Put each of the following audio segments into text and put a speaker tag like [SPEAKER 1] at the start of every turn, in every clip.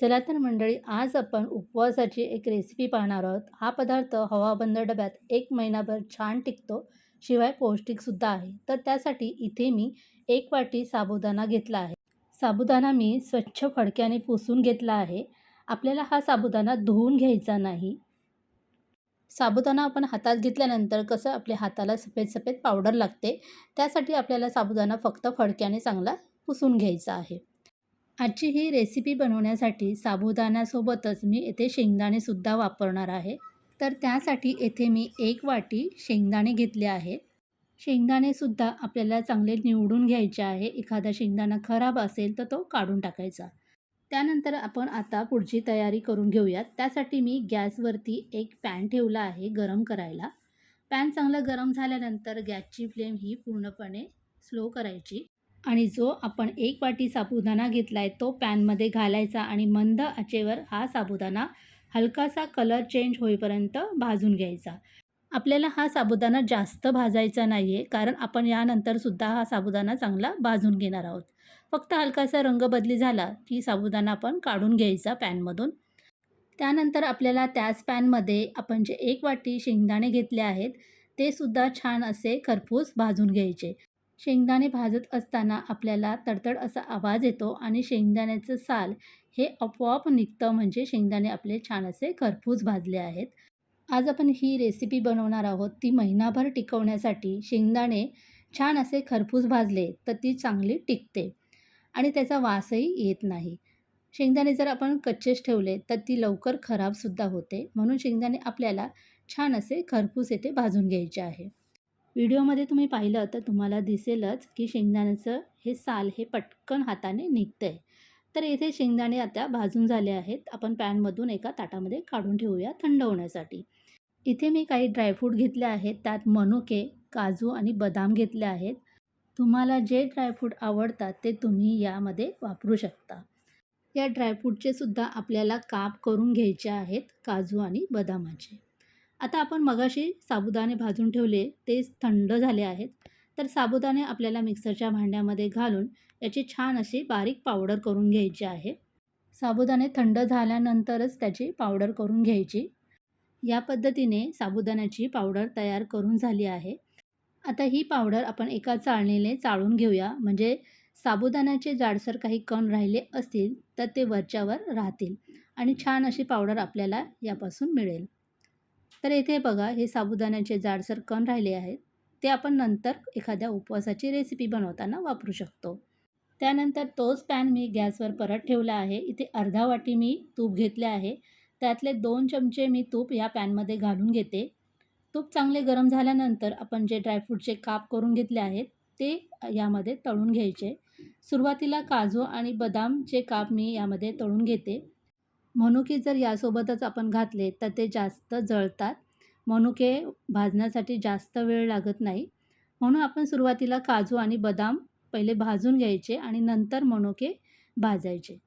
[SPEAKER 1] चला तर मंडळी आज आपण उपवासाची एक रेसिपी पाहणार आहोत. हा पदार्थ हवाबंद डब्यात एक महिनाभर छान टिकतो शिवाय पौष्टिकसुद्धा आहे. तर त्यासाठी इथे मी एक वाटी साबुदाणा घेतला आहे. साबुदाणा मी स्वच्छ फडक्याने पुसून घेतला आहे. आपल्याला हा साबुदाणा धुवून घ्यायचा नाही. साबुदाणा आपण हातात घेतल्यानंतर कसं आपल्या हाताला सफेद सफेद पावडर लागते त्यासाठी आपल्याला साबुदाणा फक्त फडक्याने चांगला पुसून घ्यायचा आहे. आजची ही रेसिपी बनवण्यासाठी साबुदाण्यासोबतच मी येथे शेंगदाणेसुद्धा वापरणार आहे. तर त्यासाठी येथे मी एक वाटी शेंगदाणे घेतले आहेत. शेंगदाणेसुद्धा आपल्याला चांगले निवडून घ्यायचे आहे. एखादा शेंगदाणा खराब असेल तर तो काढून टाकायचा. त्यानंतर आपण आता पुढची तयारी करून घेऊयात. त्यासाठी मी गॅसवरती एक पॅन ठेवला आहे गरम करायला. पॅन चांगलं गरम झाल्यानंतर गॅसची फ्लेम ही पूर्णपणे स्लो करायची. आणि जो आपण एक वाटी साबुदाणा घेतला आहे तो पॅनमध्ये घालायचा आणि मंद आचेवर हा साबुदाणा हलकासा कलर चेंज होईपर्यंत भाजून घ्यायचा. आपल्याला हा साबुदाणा जास्त भाजायचा नाही आहे कारण आपण यानंतरसुद्धा हा साबुदाणा चांगला भाजून घेणार आहोत. फक्त हलकासा रंग बदली झाला की साबुदाणा आपण काढून घ्यायचा पॅनमधून. त्यानंतर आपल्याला त्याच पॅनमध्ये आपण जे एक वाटी शेंगदाणे घेतले आहेत ते सुद्धा छान असे खरपूस भाजून घ्यायचे. शेंगदाणे भाजत असताना आपल्याला तडतड असा आवाज येतो आणि शेंगदाण्याचं साल हे आपोआप निघतं म्हणजे शेंगदाणे आपले छान असे खरपूस भाजले आहेत. आज आपण ही रेसिपी बनवणार आहोत. ती महिनाभर टिकवण्यासाठी शेंगदाणे छान असे खरपूस भाजले तर ती चांगली टिकते आणि त्याचा वासही येत नाही. शेंगदाणे जर आपण कच्चेच ठेवले तर ती लवकर खराबसुद्धा होते. म्हणून शेंगदाणे आपल्याला छान असे खरपूस येथे भाजून घ्यायचे आहे. व्हिडिओमध्ये तुम्ही पाहिलं तर तुम्हाला दिसेलच की शेंगदाण्याचं हे साल हे पटकन हाताने निघतं आहे तर येथे शेंगदाणे आता भाजून झाले आहेत. आपण पॅनमधून एका ताटामध्ये काढून ठेवूया थंड होण्यासाठी. इथे मी काही ड्रायफ्रूट घेतले आहेत. त्यात मनुके काजू आणि बदाम घेतले आहेत. तुम्हाला जे ड्रायफ्रूट आवडतात ते तुम्ही यामध्ये वापरू शकता. या ड्रायफ्रूटचे सुद्धा आपल्याला काप करून घ्यायचे आहेत काजू आणि बदामाचे. आता आपण मगाशी साबुदाणे भाजून ठेवले ते थंड झाले आहेत. तर साबुदाणे आपल्याला मिक्सरच्या भांड्यामध्ये घालून याची छान अशी बारीक पावडर करून घ्यायची आहे. साबुदाणे थंड झाल्यानंतरच त्याची पावडर करून घ्यायची. या पद्धतीने साबुदाण्याची पावडर तयार करून झाली आहे. आता ही पावडर आपण एका चाळणीने चाळून घेऊया. म्हणजे साबुदाण्याचे जाडसर काही कण राहिले असतील तर ते वरच्यावर राहतील आणि छान अशी पावडर आपल्याला यापासून मिळेल. तर इथे बघा हे साबुदाण्याचे जाडसर कण राहिले आहेत. ते आपण नंतर एखाद्या उपवासाची रेसिपी बनवताना वापरू शकतो. त्यानंतर तोच पॅन मी गॅसवर परत ठेवला आहे. इथे अर्धा वाटी मी तूप घेतले आहे. त्यातले दोन चमचे मी तूप या पॅनमध्ये घालून घेते. तूप चांगले गरम झाल्यानंतर आपण जे ड्रायफ्रूटचे काप करून घेतले आहेत ते यामध्ये तळून घ्यायचे. सुरुवातीला काजू आणि बदामचे काप मी यामध्ये तळून घेते. मनुके जर यासोबतच आपण घातले तर ते जास्त जळतात. मनुके भाजण्यासाठी जास्त वेळ लागत नाही. म्हणून आपण सुरुवातीला काजू आणि बदाम पहिले भाजून घ्यायचे आणि नंतर मनुके भाजायचे.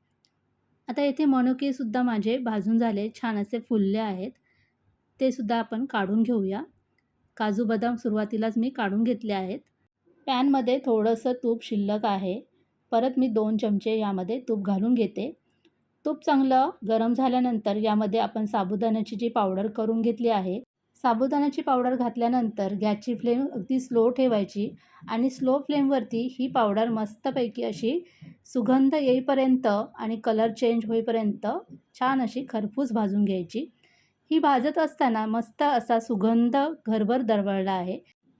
[SPEAKER 1] आता येथे मनुकेसुद्धा माझे भाजून झाले छान असे फुलले आहेत. ते सुद्धा आपण काढून घेऊया. काजू बदाम सुरुवातीलाच मी काढून घेतले आहेत. पॅनमध्ये थोडंसं तूप शिल्लक आहे. परत मी दोन चमचे यामध्ये तूप घालून घेते. तूप चांगलं गरम झाल्यानंतर यामध्ये आपण साबुदाण्याची जी पावडर करून घेतली आहे साबुदाण्याची पावडर घातल्यानंतर गॅसची फ्लेम अगदी स्लो ठेवायची आणि स्लो फ्लेमवरती ही पावडर मस्तपैकी अशी सुगंध येईपर्यंत आणि कलर चेंज होईपर्यंत छान अशी खरपूस भाजून घ्यायची. ही भाजत असताना मस्त असा सुगंध घरभर दरवळला आहे.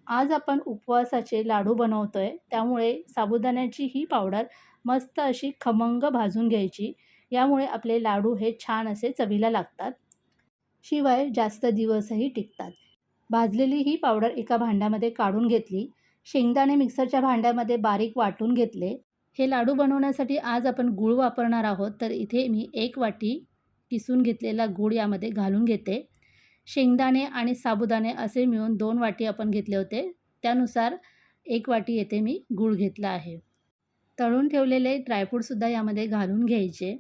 [SPEAKER 1] आज आपण उपवासाचे लाडू बनवतो आहे त्यामुळे साबुदाण्याची ही पावडर मस्त अशी खमंग भाजून घ्यायची. यामुळे आपले लाडू हे छान असे चवीला लागतात. शिवाय जास्त दिवसही टिकतात. भाजलेली ही पावडर एका भांड्यामध्ये काढून घेतली. शेंगदाणे मिक्सरच्या भांड्यामध्ये बारीक वाटून घेतले. हे लाडू बनवण्यासाठी आज आपण गूळ वापरणार आहोत तर इथे मी एक वाटी किसून घेतलेला गूळ यामध्ये घालून घेते. शेंगदाणे आणि साबुदाणे असे मिळून दोन वाटी आपण घेतले होते. त्यानुसार एक वाटी येथे मी गूळ घेतला आहे. तळून ठेवलेले ड्रायफ्रूटसुद्धा यामध्ये घालून घ्यायचे.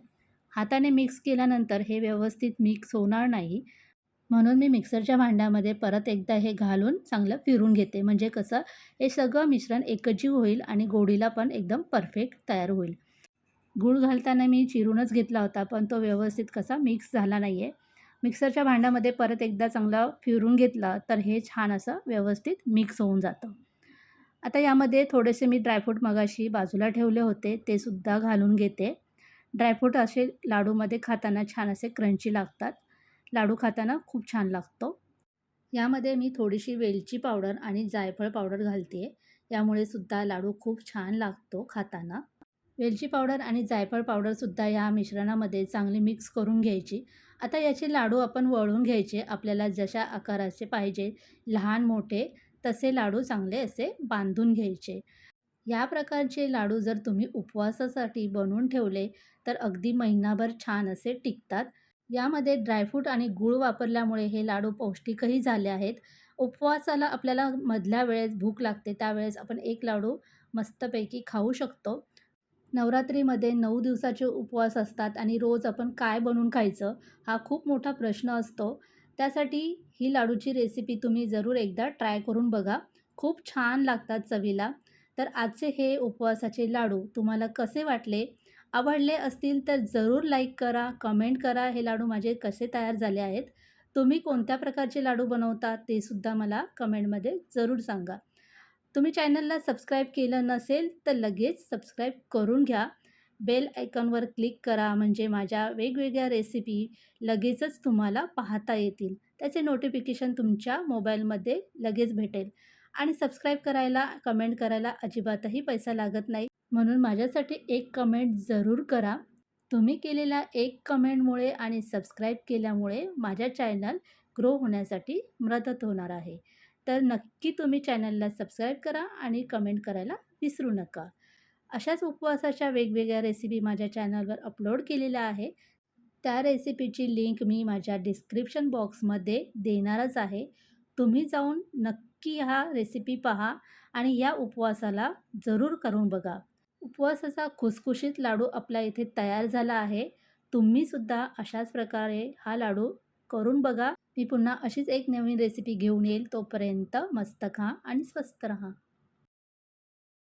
[SPEAKER 1] हाताने मिक्स केल्यानंतर हे व्यवस्थित मिक्स होणार नाही. म्हणून मी मिक्सरच्या भांड्यामध्ये परत एकदा हे घालून चांगलं फिरून घेते. म्हणजे कसं हे सगळं मिश्रण एकजीव होईल आणि गोडीला पण एकदम परफेक्ट तयार होईल. गूळ घालताना मी चिरूनच घेतला होता पण तो व्यवस्थित कसा मिक्स झाला नाही आहे मिक्सरच्या भांड्यामध्ये परत एकदा चांगला फिरून घेतला तर हे छान असं व्यवस्थित मिक्स होऊन जातं. आता यामध्ये थोडेसे मी ड्रायफ्रूट मगाशी बाजूला ठेवले होते ते सुद्धा घालून घेते. ड्रायफ्रूट असे लाडूमध्ये खाताना छान असे क्रंची लागतात. लाडू खाताना खूप छान लागतो. यामध्ये मी थोडीशी वेलची पावडर आणि जायफळ पावडर घालते यामुळे सुद्धा लाडू खूप छान लागतो खाताना. वेलची पावडर आणि जायफळ पावडरसुद्धा या मिश्रणामध्ये चांगली मिक्स करून घ्यायची. आता याचे लाडू आपण वळून घ्यायचे. आपल्याला जशा आकाराचे पाहिजे लहान मोठे तसे लाडू चांगले असे बांधून घ्यायचे. या प्रकारचे लाडू जर तुम्ही उपवासासाठी बनवून ठेवले तर अगदी महिनाभर छान असे टिकतात. यामध्ये ड्रायफ्रूट आणि गूळ वापरल्यामुळे हे लाडू पौष्टिकही झाले आहेत. उपवासाला आपल्याला मधल्या वेळेस भूक लागते त्यावेळेस आपण एक लाडू मस्तपैकी खाऊ शकतो. नवरात्रीमध्ये नऊ दिवसाचे उपवास असतात आणि रोज आपण काय बनवून खायचं हा खूप मोठा प्रश्न असतो. त्यासाठी ही लाडूची रेसिपी तुम्ही जरूर एकदा ट्राय करून बघा. खूप छान लागतात चवीला. तर आजचे हे उपवासाचे लाडू तुम्हाला कसे वाटले? आवडले असतील तर जरूर लाईक करा कमेंट करा. हे लाडू माझे कसे तयार झाले आहेत? तुम्ही कोणत्या प्रकारचे लाडू बनवता ते सुद्धा मला कमेंटमध्ये जरूर सांगा. तुम्ही चॅनलला सबस्क्राईब केलं नसेल तर लगेच सबस्क्राईब करून घ्या. बेल आयकॉनवर क्लिक करा म्हणजे माझ्या वेगवेगळ्या रेसिपी लगेचच तुम्हाला पाहता येतील. त्याचे नोटिफिकेशन तुमच्या मोबाईलमध्ये लगेच भेटेल. आणि सबस्क्राईब करायला कमेंट करायला अजिबातही पैसा लागत नाही. म्हणून माझ्यासाठी एक कमेंट जरूर करा. तुम्ही केलेल्या एक कमेंटमुळे आणि सबस्क्राईब केल्यामुळे माझ्या चॅनल ग्रो होण्यासाठी मदत होणार आहे. तर नक्की तुम्ही चॅनलला सबस्क्राईब करा आणि कमेंट करायला विसरू नका. अशाच उपवासाच्या वेगवेगळ्या रेसिपी माझ्या चॅनलवर अपलोड केलेल्या आहे. त्या रेसिपीची लिंक मी माझ्या डिस्क्रिप्शन बॉक्समध्ये देणारच आहे. तुम्ही जाऊन नक्की हा रेसिपी पहा आणि या उपवासाला जरूर करून बघा. उपवासाचा खुसखुशीत लाडू आपल्या इथे तयार झाला आहे. तुम्हीसुद्धा अशाच प्रकारे हा लाडू करून बघा. मी पुन्हा अशीच एक नवीन रेसिपी घेऊन येईल. तोपर्यंत मस्त खा आणि स्वस्त रहा.